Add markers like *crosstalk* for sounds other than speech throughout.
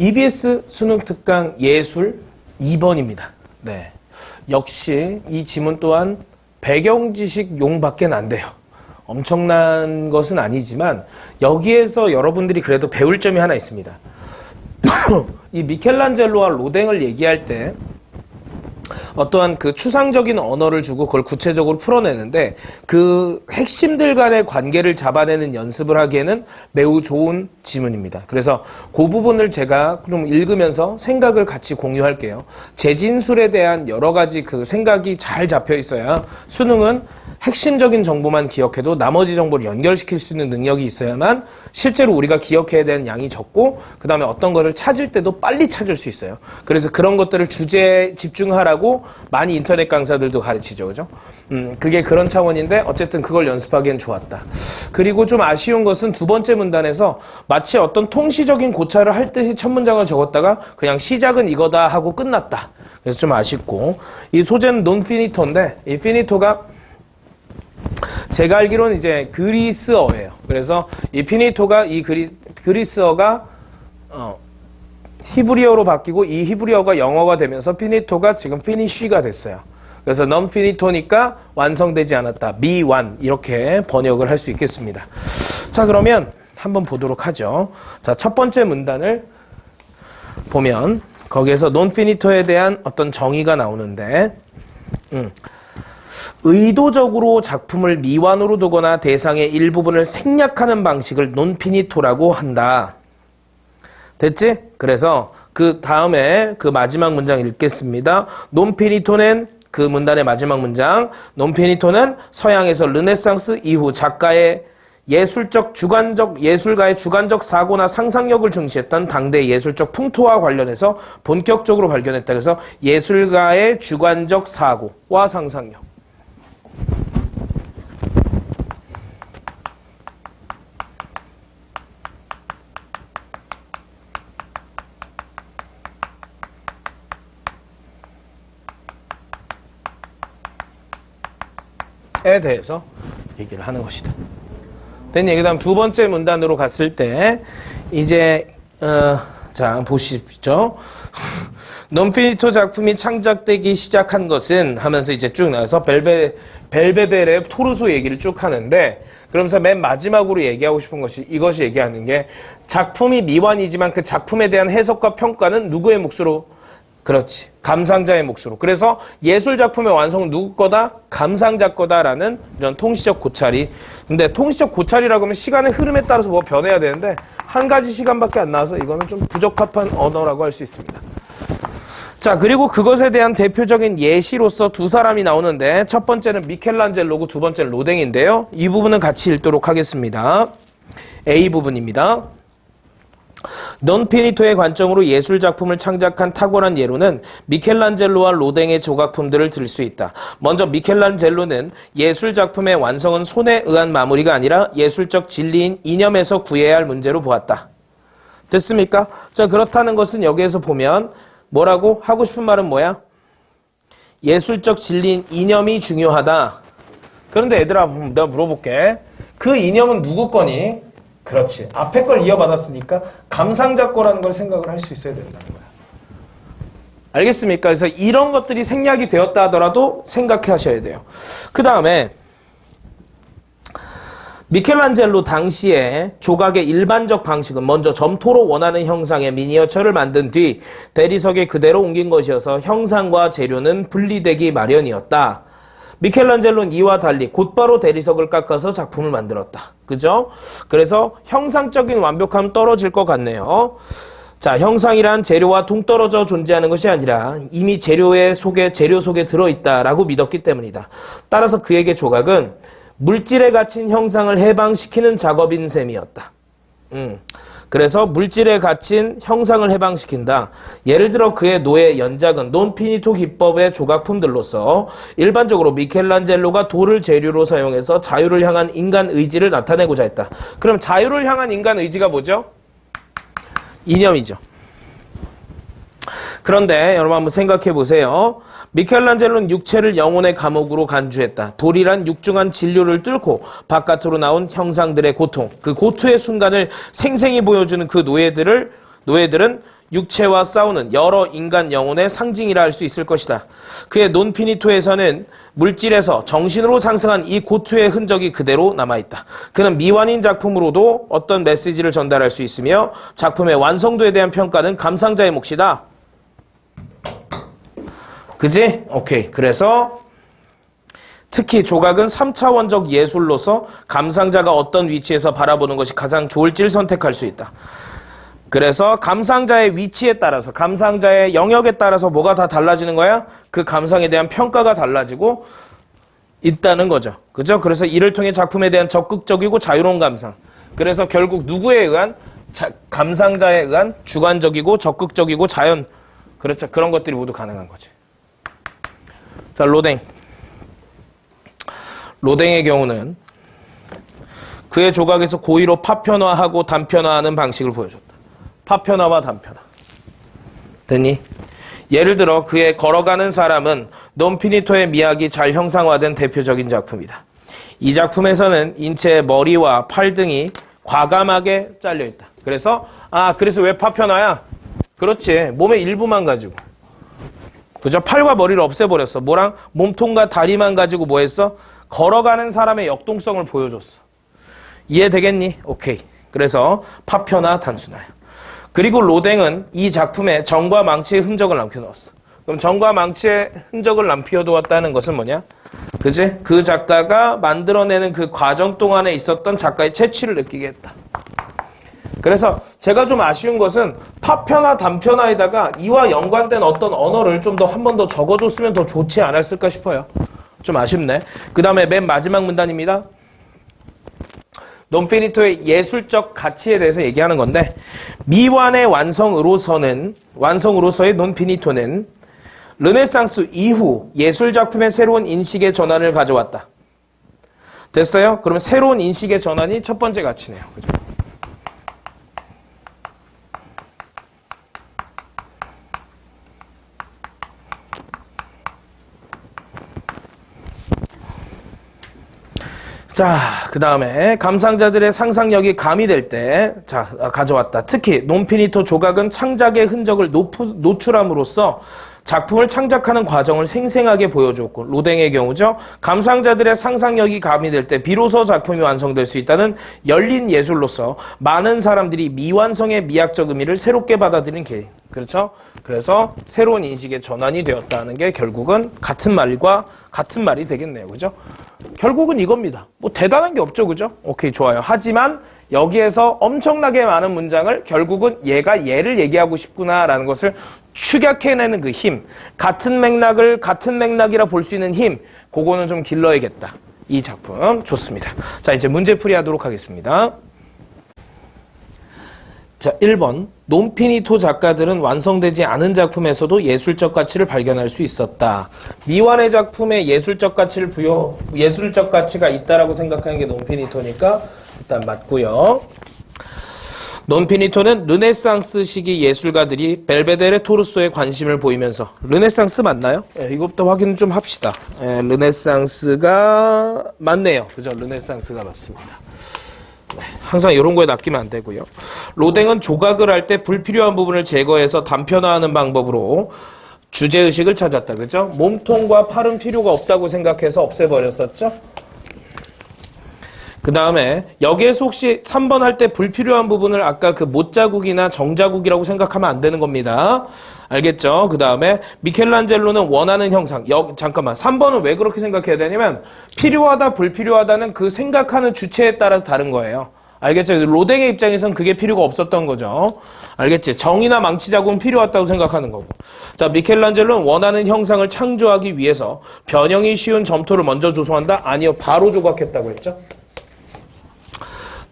EBS 수능 특강 예술 2번입니다. 네. 역시 이 지문 또한 배경 지식 용밖에 안 돼요. 엄청난 것은 아니지만 여기에서 여러분들이 그래도 배울 점이 하나 있습니다. *coughs* 이 미켈란젤로와 로댕을 얘기할 때 어떠한 그 추상적인 언어를 주고 그걸 구체적으로 풀어내는데 그 핵심들 간의 관계를 잡아내는 연습을 하기에는 매우 좋은 지문입니다. 그래서 그 부분을 제가 좀 읽으면서 생각을 같이 공유할게요. 재진술에 대한 여러 가지 그 생각이 잘 잡혀 있어야 수능은 핵심적인 정보만 기억해도 나머지 정보를 연결시킬 수 있는 능력이 있어야만 실제로 우리가 기억해야 되는 양이 적고 그 다음에 어떤 거를 찾을 때도 빨리 찾을 수 있어요. 그래서 그런 것들을 주제에 집중하라고 많이 인터넷 강사들도 가르치죠. 그죠? 음, 그게 그런 차원인데 어쨌든 그걸 연습하기엔 좋았다. 그리고 좀 아쉬운 것은 두 번째 문단에서 마치 어떤 통시적인 고찰을 할 듯이 첫 문장을 적었다가 그냥 시작은 이거다 하고 끝났다. 그래서 좀 아쉽고 이 소재는 논 피니토인데 이 피니토가 제가 알기로는 이제 그리스어예요. 그래서 이 피니토가 이 그리, 그리스어가 어, 히브리어로 바뀌고 이 히브리어가 영어가 되면서 피니토가 지금 피니쉬가 됐어요. 그래서 non 피니토니까 완성되지 않았다. 미완 이렇게 번역을 할 수 있겠습니다. 자 그러면 한번 보도록 하죠. 자첫 번째 문단을 보면 거기에서 non 피니토에 대한 어떤 정의가 나오는데 음. 의도적으로 작품을 미완으로 두거나 대상의 일부분을 생략하는 방식을 논피니토라고 한다. 됐지? 그래서 그 다음에 그 마지막 문장 읽겠습니다. 논피니토는 그 문단의 마지막 문장. 논피니토는 서양에서 르네상스 이후 작가의 예술적 주관적 예술가의 주관적 사고나 상상력을 중시했던 당대 예술적 풍토와 관련해서 본격적으로 발견했다. 그래서 예술가의 주관적 사고와 상상력. 에 대해서 얘기를 하는 것이다. 된 얘기 다음 두 번째 문단으로 갔을 때 이제 어, 자 보십시오. 논피니토 작품이 창작되기 시작한 것은 하면서 이제 쭉 나와서 벨베 벨베델의 토르소 얘기를 쭉 하는데 그러면서 맨 마지막으로 얘기하고 싶은 것이 이것이 얘기하는 게 작품이 미완이지만 그 작품에 대한 해석과 평가는 누구의 몫으로 그렇지. 감상자의 몫으로. 그래서 예술 작품의 완성은 누구 거다? 감상자 거다라는 이런 통시적 고찰이. 근데 통시적 고찰이라고 하면 시간의 흐름에 따라서 뭐 변해야 되는데 한 가지 시간밖에 안 나와서 이거는 좀 부적합한 언어라고 할 수 있습니다. 자, 그리고 그것에 대한 대표적인 예시로서 두 사람이 나오는데 첫 번째는 미켈란젤로고 두 번째는 로댕인데요. 이 부분은 같이 읽도록 하겠습니다. A 부분입니다. 넌피니토의 관점으로 예술 작품을 창작한 탁월한 예로는 미켈란젤로와 로댕의 조각품들을 들 수 있다. 먼저 미켈란젤로는 예술 작품의 완성은 손에 의한 마무리가 아니라 예술적 진리인 이념에서 구해야 할 문제로 보았다. 됐습니까? 자, 그렇다는 것은 여기에서 보면 뭐라고 하고 싶은 말은 뭐야? 예술적 진리인 이념이 중요하다. 그런데 얘들아, 내가 물어볼게. 그 이념은 누구 거니? 그렇지. 앞에 걸 이어받았으니까 감상자 거라는 걸 생각을 할 수 있어야 된다는 거야. 알겠습니까? 그래서 이런 것들이 생략이 되었다 하더라도 생각해 하셔야 돼요. 그 다음에 미켈란젤로 당시에 조각의 일반적 방식은 먼저 점토로 원하는 형상의 미니어처를 만든 뒤 대리석에 그대로 옮긴 것이어서 형상과 재료는 분리되기 마련이었다. 미켈란젤로는 이와 달리 곧바로 대리석을 깎아서 작품을 만들었다. 그죠? 그래서 형상적인 완벽함 떨어질 것 같네요. 자, 형상이란 재료와 동떨어져 존재하는 것이 아니라 이미 재료의 속에, 재료 속에 들어 있다라고 믿었기 때문이다. 따라서 그에게 조각은 물질에 갇힌 형상을 해방시키는 작업인 셈이었다. 음. 그래서 물질에 갇힌 형상을 해방시킨다. 예를 들어 그의 노예 연작은 논피니토 기법의 조각품들로서 일반적으로 미켈란젤로가 돌을 재료로 사용해서 자유를 향한 인간 의지를 나타내고자 했다. 그럼 자유를 향한 인간 의지가 뭐죠? 이념이죠. 그런데 여러분 한번 생각해 보세요. 미켈란젤로는 육체를 영혼의 감옥으로 간주했다. 돌이란 육중한 진료를 뚫고 바깥으로 나온 형상들의 고통, 그 고투의 순간을 생생히 보여주는 그 노예들을 노예들은 육체와 싸우는 여러 인간 영혼의 상징이라 할 수 있을 것이다. 그의 논피니토에서는 물질에서 정신으로 상승한 이 고투의 흔적이 그대로 남아있다. 그는 미완인 작품으로도 어떤 메시지를 전달할 수 있으며 작품의 완성도에 대한 평가는 감상자의 몫이다. 그지? 오케이. 그래서 특히 조각은 3차원적 예술로서 감상자가 어떤 위치에서 바라보는 것이 가장 좋을지를 선택할 수 있다. 그래서 감상자의 위치에 따라서 감상자의 영역에 따라서 뭐가 다 달라지는 거야? 그 감상에 대한 평가가 달라지고 있다는 거죠. 그죠? 그래서 이를 통해 작품에 대한 적극적이고 자유로운 감상. 그래서 결국 누구에 의한 자, 감상자에 의한 주관적이고 적극적이고 자연 그렇죠. 그런 것들이 모두 가능한 거지. 자, 로댕. 로댕의 경우는 그의 조각에서 고의로 파편화하고 단편화하는 방식을 보여줬다. 파편화와 단편화. 됐니? 예를 들어 그의 걸어가는 사람은 논피니토의 미학이 잘 형상화된 대표적인 작품이다. 이 작품에서는 인체의 머리와 팔 등이 과감하게 잘려 있다. 그래서 아 그래서 왜 파편화야? 그렇지 몸의 일부만 가지고 그죠? 팔과 머리를 없애버렸어. 뭐랑 몸통과 다리만 가지고 뭐 했어? 걸어가는 사람의 역동성을 보여줬어. 이해되겠니? 오케이. 그래서 파편화 단순화야. 그리고 로댕은 이 작품에 정과 망치의 흔적을 남겨놓았어. 그럼 정과 망치의 흔적을 남겨두었다는 것은 뭐냐? 그지? 그 작가가 만들어내는 그 과정 동안에 있었던 작가의 채취를 느끼게 했다. 그래서 제가 좀 아쉬운 것은 파편화 단편화에다가 이와 연관된 어떤 언어를 좀 더 한 번 더 적어줬으면 더 좋지 않았을까 싶어요. 좀 아쉽네. 그 다음에 맨 마지막 문단입니다. 논피니토의 예술적 가치에 대해서 얘기하는 건데 미완의 완성으로서는 완성으로서의 논피니토는 르네상스 이후 예술 작품의 새로운 인식의 전환을 가져왔다. 됐어요? 그러면 새로운 인식의 전환이 첫 번째 가치네요. 그죠? 자, 그 다음에 감상자들의 상상력이 가미될 때, 자, 가져왔다. 특히 논피니토 조각은 창작의 흔적을 노프, 노출함으로써 작품을 창작하는 과정을 생생하게 보여줬고, 로댕의 경우죠. 감상자들의 상상력이 가미될 때 비로소 작품이 완성될 수 있다는 열린 예술로서 많은 사람들이 미완성의 미학적 의미를 새롭게 받아들인 개인. 그렇죠? 그래서 새로운 인식의 전환이 되었다는 게 결국은 같은 말과 같은 말이 되겠네요. 그죠? 결국은 이겁니다. 뭐 대단한 게 없죠. 그죠? 오케이, 좋아요. 하지만 여기에서 엄청나게 많은 문장을 결국은 얘가 얘를 얘기하고 싶구나라는 것을 축약해내는 그 힘, 같은 맥락을 같은 맥락이라 볼 수 있는 힘, 그거는 좀 길러야겠다. 이 작품 좋습니다. 자, 이제 문제풀이 하도록 하겠습니다. 자, 1번. 논피니토 작가들은 완성되지 않은 작품에서도 예술적 가치를 발견할 수 있었다. 미완의 작품에 예술적 가치를 부여, 예술적 가치가 있다라고 생각하는 게 논피니토니까 일단 맞고요. 논피니토는 르네상스 시기 예술가들이 벨베데레 토르소에 관심을 보이면서 르네상스 맞나요? 예, 이것부터 확인 좀 합시다. 예, 르네상스가 맞네요. 그죠? 르네상스가 맞습니다. 네, 항상 이런 거에 낚이면 안 되고요. 로댕은 조각을 할 때 불필요한 부분을 제거해서 단편화하는 방법으로 주제의식을 찾았다. 그죠? 몸통과 팔은 필요가 없다고 생각해서 없애버렸었죠? 그 다음에 여기에서 혹시 3번 할 때 불필요한 부분을 아까 그 못자국이나 정자국이라고 생각하면 안 되는 겁니다. 알겠죠? 그 다음에 미켈란젤로는 원하는 형상. 여, 잠깐만. 3번은 왜 그렇게 생각해야 되냐면 필요하다, 불필요하다는 그 생각하는 주체에 따라서 다른 거예요. 알겠죠? 로댕의 입장에선 그게 필요가 없었던 거죠. 알겠지? 정의나 망치 자국은 필요하다고 생각하는 거고. 자, 미켈란젤로는 원하는 형상을 창조하기 위해서 변형이 쉬운 점토를 먼저 조성한다? 아니요. 바로 조각했다고 했죠?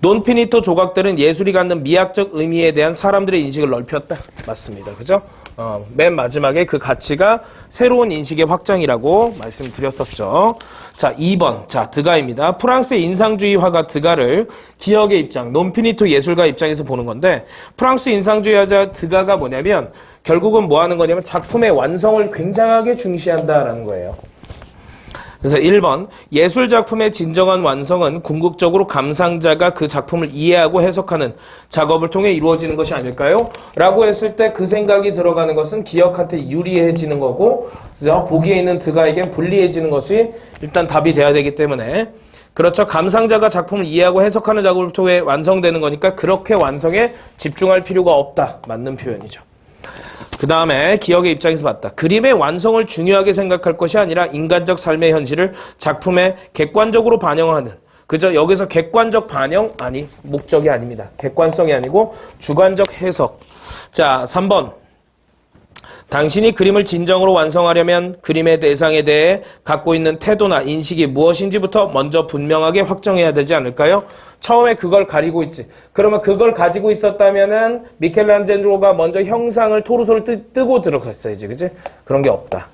논피니토 조각들은 예술이 갖는 미학적 의미에 대한 사람들의 인식을 넓혔다. 맞습니다. 그죠? 어, 맨 마지막에 그 가치가 새로운 인식의 확장이라고 말씀드렸었죠. 자, 2번. 자, 드가입니다. 프랑스의 인상주의 화가 드가를 기억의 입장, 논피니토 예술가 입장에서 보는 건데, 프랑스 인상주의 화자 드가가 뭐냐면, 결국은 뭐 하는 거냐면 작품의 완성을 굉장하게 중시한다라는 거예요. 그래서 1번 예술 작품의 진정한 완성은 궁극적으로 감상자가 그 작품을 이해하고 해석하는 작업을 통해 이루어지는 것이 아닐까요? 라고 했을 때 그 생각이 들어가는 것은 기억한테 유리해지는 거고 보기에 있는 드가에겐 불리해지는 것이 일단 답이 돼야 되기 때문에 그렇죠. 감상자가 작품을 이해하고 해석하는 작업을 통해 완성되는 거니까 그렇게 완성에 집중할 필요가 없다. 맞는 표현이죠. 그 다음에 기억의 입장에서 봤다. 그림의 완성을 중요하게 생각할 것이 아니라 인간적 삶의 현실을 작품에 객관적으로 반영하는 그저 여기서 객관적 반영 아니 목적이 아닙니다. 객관성이 아니고 주관적 해석. 자, 3번. 당신이 그림을 진정으로 완성하려면 그림의 대상에 대해 갖고 있는 태도나 인식이 무엇인지부터 먼저 분명하게 확정해야 되지 않을까요? 처음에 그걸 가리고 있지. 그러면 그걸 가지고 있었다면은 미켈란젤로가 먼저 형상을 토르소를 뜨, 뜨고 들어갔어야지. 그지? 그런 게 없다.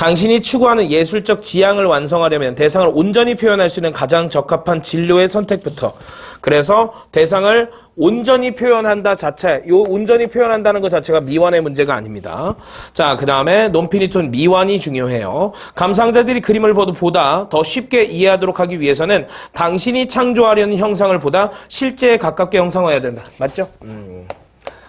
당신이 추구하는 예술적 지향을 완성하려면 대상을 온전히 표현할 수 있는 가장 적합한 진로의 선택부터 그래서 대상을 온전히 표현한다 자체, 요 온전히 표현한다는 것 자체가 미완의 문제가 아닙니다. 자, 그 다음에 논피니톤 미완이 중요해요. 감상자들이 그림을 보다 보다 더 쉽게 이해하도록 하기 위해서는 당신이 창조하려는 형상을 보다 실제에 가깝게 형상화해야 된다. 맞죠? 음.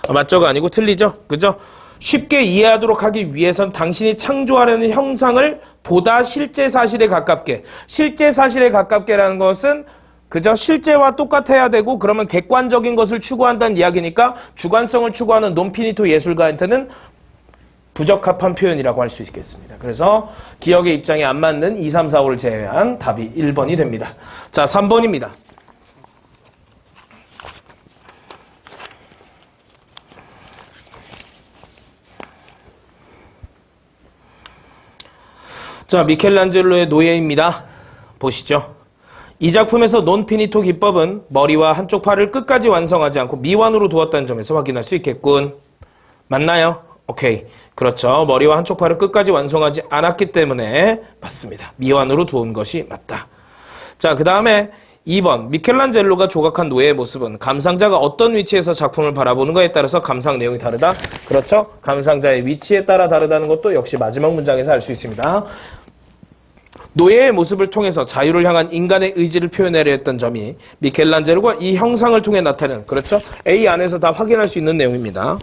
아, 맞죠가 아니고 틀리죠? 그죠? 쉽게 이해하도록 하기 위해선 당신이 창조하려는 형상을 보다 실제 사실에 가깝게 실제 사실에 가깝게라는 것은 그저 실제와 똑같아야 되고 그러면 객관적인 것을 추구한다는 이야기니까 주관성을 추구하는 논피니토 예술가한테는 부적합한 표현이라고 할 수 있겠습니다. 그래서 기억의 입장에 안 맞는 2, 3, 4, 5를 제외한 답이 1번이 됩니다. 자, 3번입니다. 자, 미켈란젤로의 노예입니다. 보시죠. 이 작품에서 논피니토 기법은 머리와 한쪽 팔을 끝까지 완성하지 않고 미완으로 두었다는 점에서 확인할 수 있겠군. 맞나요? 오케이. 그렇죠. 머리와 한쪽 팔을 끝까지 완성하지 않았기 때문에 맞습니다. 미완으로 두은 것이 맞다. 자, 그 다음에 2번 미켈란젤로가 조각한 노예의 모습은 감상자가 어떤 위치에서 작품을 바라보는가에 따라서 감상 내용이 다르다. 그렇죠. 감상자의 위치에 따라 다르다는 것도 역시 마지막 문장에서 알 수 있습니다. 노예의 모습을 통해서 자유를 향한 인간의 의지를 표현하려 했던 점이 미켈란젤로가 이 형상을 통해 나타내는 그렇죠? A 안에서 다 확인할 수 있는 내용입니다.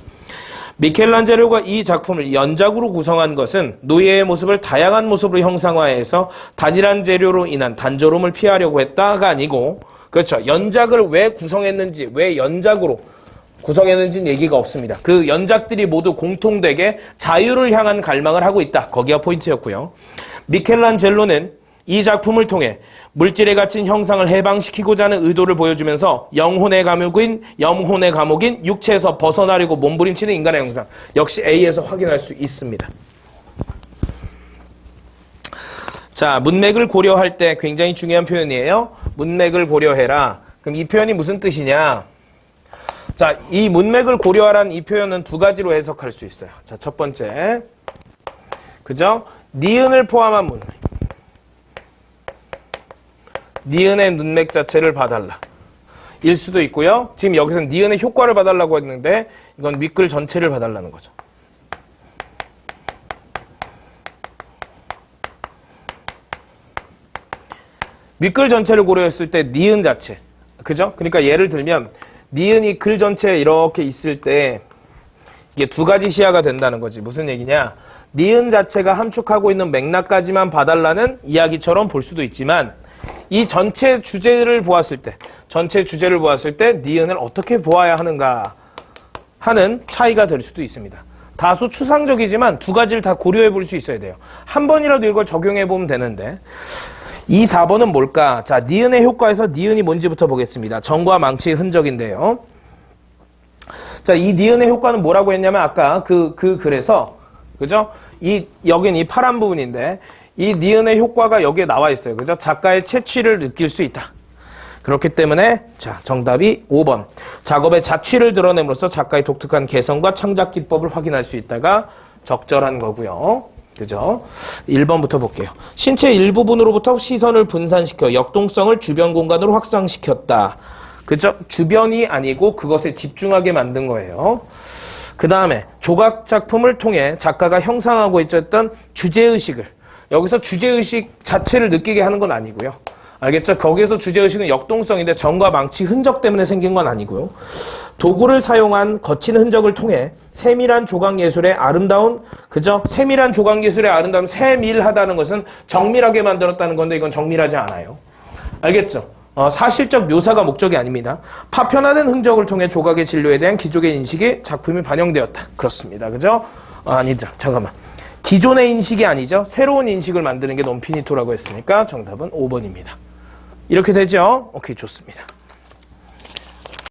미켈란젤로가 이 작품을 연작으로 구성한 것은 노예의 모습을 다양한 모습으로 형상화해서 단일한 재료로 인한 단조로움을 피하려고 했다가 아니고 그렇죠. 연작을 왜 구성했는지 왜 연작으로 구성했는지는 얘기가 없습니다. 그 연작들이 모두 공통되게 자유를 향한 갈망을 하고 있다. 거기가 포인트였고요. 미켈란젤로는 이 작품을 통해 물질에 갇힌 형상을 해방시키고자 하는 의도를 보여주면서 영혼의 감옥인 영혼의 감옥인 육체에서 벗어나려고 몸부림치는 인간의 형상 역시 A에서 확인할 수 있습니다. 자, 문맥을 고려할 때 굉장히 중요한 표현이에요. 문맥을 고려해라. 그럼 이 표현이 무슨 뜻이냐? 자, 이 문맥을 고려하라는 이 표현은 두 가지로 해석할 수 있어요. 자, 첫 번째. 그죠? 니은을 포함한 문맥. 니은의 문맥 자체를 봐달라. 일 수도 있고요. 지금 여기서 니은의 효과를 봐달라고 했는데 이건 윗글 전체를 봐달라는 거죠. 윗글 전체를 고려했을 때 니은 자체. 그죠? 그러니까 예를 들면 니은이 글 전체에 이렇게 있을 때 이게 두 가지 시야가 된다는 거지. 무슨 얘기냐? 니은 자체가 함축하고 있는 맥락까지만 봐달라는 이야기처럼 볼 수도 있지만 이 전체 주제를 보았을 때 전체 주제를 보았을 때 니은을 어떻게 보아야 하는가 하는 차이가 될 수도 있습니다. 다소 추상적이지만 두 가지를 다 고려해 볼 수 있어야 돼요. 한 번이라도 이걸 적용해 보면 되는데 이 4번은 뭘까? 자, 니은의 효과에서 니은이 뭔지부터 보겠습니다. 정과 망치의 흔적인데요. 자, 이 니은의 효과는 뭐라고 했냐면 아까 그, 그 글에서 그죠? 이, 여긴 이 파란 부분인데, 이 니은의 효과가 여기에 나와 있어요. 그죠? 작가의 채취를 느낄 수 있다. 그렇기 때문에, 자, 정답이 5번. 작업의 자취를 드러냄으로써 작가의 독특한 개성과 창작 기법을 확인할 수 있다가 적절한 거고요. 그죠? 1번부터 볼게요. 신체 일부분으로부터 시선을 분산시켜 역동성을 주변 공간으로 확장시켰다. 그죠? 주변이 아니고 그것에 집중하게 만든 거예요. 그 다음에 조각 작품을 통해 작가가 형상하고 있었던 주제의식을 여기서 주제의식 자체를 느끼게 하는 건 아니고요. 알겠죠? 거기에서 주제의식은 역동성인데 정과 망치 흔적 때문에 생긴 건 아니고요. 도구를 사용한 거친 흔적을 통해 세밀한 조각 예술의 아름다운 그죠? 세밀한 조각 예술의 아름다움 세밀하다는 것은 정밀하게 만들었다는 건데 이건 정밀하지 않아요. 알겠죠? 어, 사실적 묘사가 목적이 아닙니다. 파편화된 흔적을 통해 조각의 진료에 대한 기존의 인식이 작품에 반영되었다. 그렇습니다. 그죠? 아, 아니다. 잠깐만. 기존의 인식이 아니죠. 새로운 인식을 만드는 게 논피니토라고 했으니까 정답은 5번입니다. 이렇게 되죠? 오케이, 좋습니다.